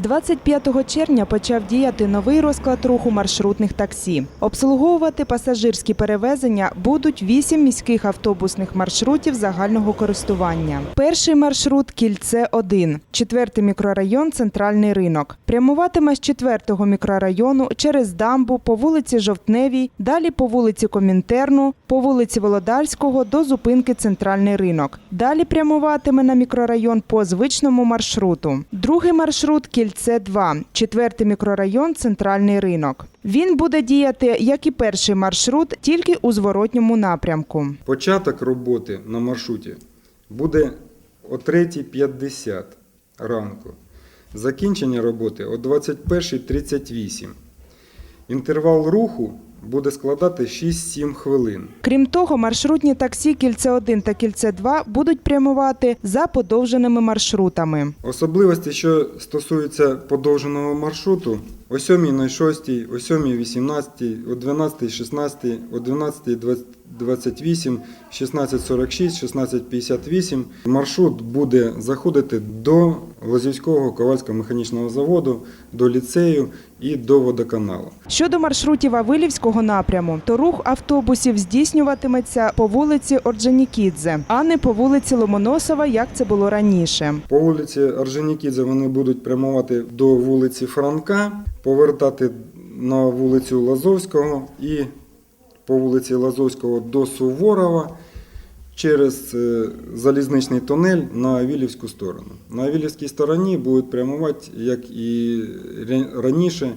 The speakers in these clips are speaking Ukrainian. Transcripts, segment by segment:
25 червня почав діяти новий розклад руху маршрутних таксі. Обслуговувати пасажирські перевезення будуть вісім міських автобусних маршрутів загального користування. Перший маршрут кільце 1 четвертий мікрорайон Центральний ринок. Прямуватиме з четвертого мікрорайону через дамбу по вулиці Жовтневій, далі по вулиці Комінтерну, по вулиці Володарського до зупинки Центральний ринок. Далі прямуватиме на мікрорайон по звичному маршруту. Другий маршрут кільце 2 четвертий мікрорайон Центральний ринок. Він буде діяти як і перший маршрут, тільки у зворотньому напрямку. Початок роботи на маршруті буде о 3.50 ранку. Закінчення роботи о 21.38. Інтервал руху буде складати 6-7 хвилин. Крім того, маршрутні таксі кільце 1 та кільце 2 будуть прямувати за подовженими маршрутами. Особливості, що стосуються подовженого маршруту, о 7.06, о 7.18, о 12.16, о 12.28, 16.46, 16.58 маршрут буде заходити до Лозівського ковальського механічного заводу, до ліцею і до водоканалу. Щодо маршрутів Авилівського напряму, то рух автобусів здійснюватиметься по вулиці Орджонікідзе, а не по вулиці Ломоносова, як це було раніше. По вулиці Орджонікідзе вони будуть прямувати до вулиці Франка, повертати на вулицю Лазовського і по вулиці Лазовського до Суворова через е, залізничний тунель на Авілівську сторону. На Авілівській стороні будуть прямувати, як і ра- раніше,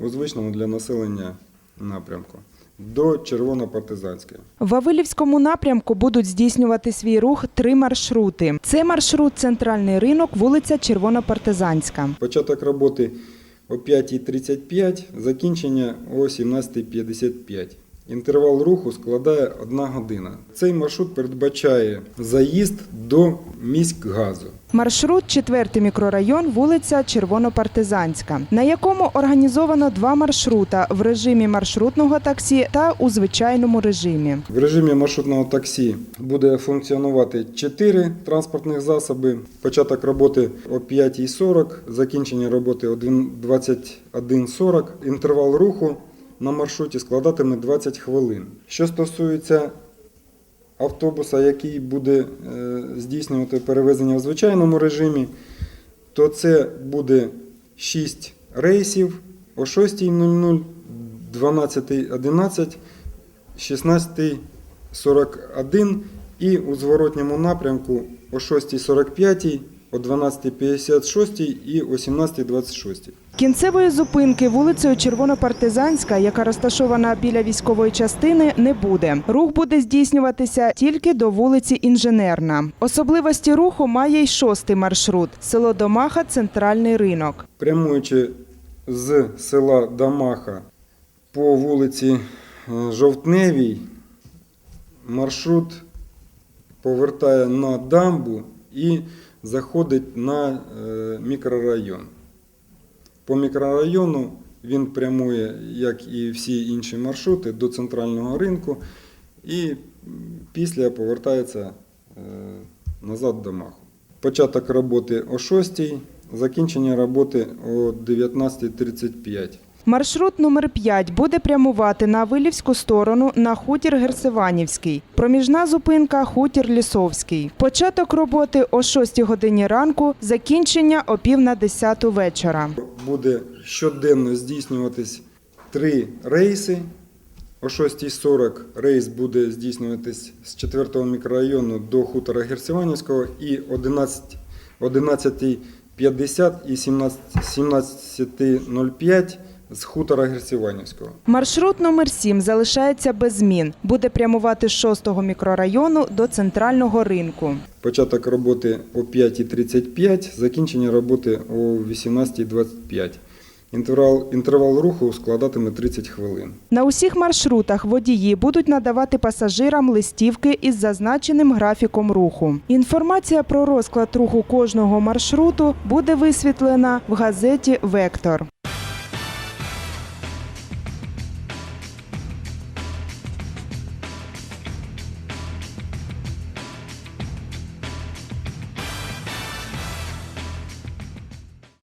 у звичному для населення напрямку до Червонопартизанської. В Авилівському напрямку будуть здійснювати свій рух три маршрути. Це маршрут Центральний ринок, вулиця Червонопартизанська. Початок роботи о 5.35, закінчення о 17.55. Інтервал руху складає 1 година. Цей маршрут передбачає заїзд до міськгазу. Маршрут четвертий мікрорайон, вулиця Червонопартизанська, на якому організовано два маршрута в режимі маршрутного таксі та у звичайному режимі. В режимі маршрутного таксі буде функціонувати 4 транспортних засоби. Початок роботи о 5.40, закінчення роботи о 21.40. Інтервал руху на маршруті складатиме 20 хвилин. Що стосується автобуса, який буде е, здійснювати перевезення в звичайному режимі, то це буде 6 рейсів о 6.00, 12.11, 16.41 і у зворотньому напрямку о 6.45, о 12.56 і о 17.26. Кінцевої зупинки вулицею Червонопартизанська, яка розташована біля військової частини, не буде. Рух буде здійснюватися тільки до вулиці Інженерна. Особливості руху має й шостий маршрут село Домаха, центральний ринок. Прямуючи з села Дамаха по вулиці е, Жовтневій, маршрут повертає на дамбу і заходить на е, мікрорайон. По мікрорайону він прямує, як і всі інші маршрути, до центрального ринку і після повертається е, назад до Маху. Початок роботи о 6, закінчення роботи о 19.35. Маршрут номер 5 буде прямувати на Вилівську сторону на хутір Герсиванівський. Проміжна зупинка хутір Лісовський. Початок роботи о 6 годині ранку, закінчення о пів на 10 вечора. Буде щоденно здійснюватись три рейси. О 6.40 рейс буде здійснюватись з 4 мікрорайону до хутора Герсиванівського і 11 11.50 і 17 17.05 з хутора Герсиванівського. Маршрут номер 7 залишається без змін. Буде прямувати з 6 мікрорайону до центрального ринку. Початок роботи о 5.35, закінчення роботи о 18.25. Інтервал, інтервал руху складатиме 30 хвилин. На усіх маршрутах водії будуть надавати пасажирам листівки із зазначеним графіком руху. Інформація про розклад руху кожного маршруту буде висвітлена в газеті Вектор.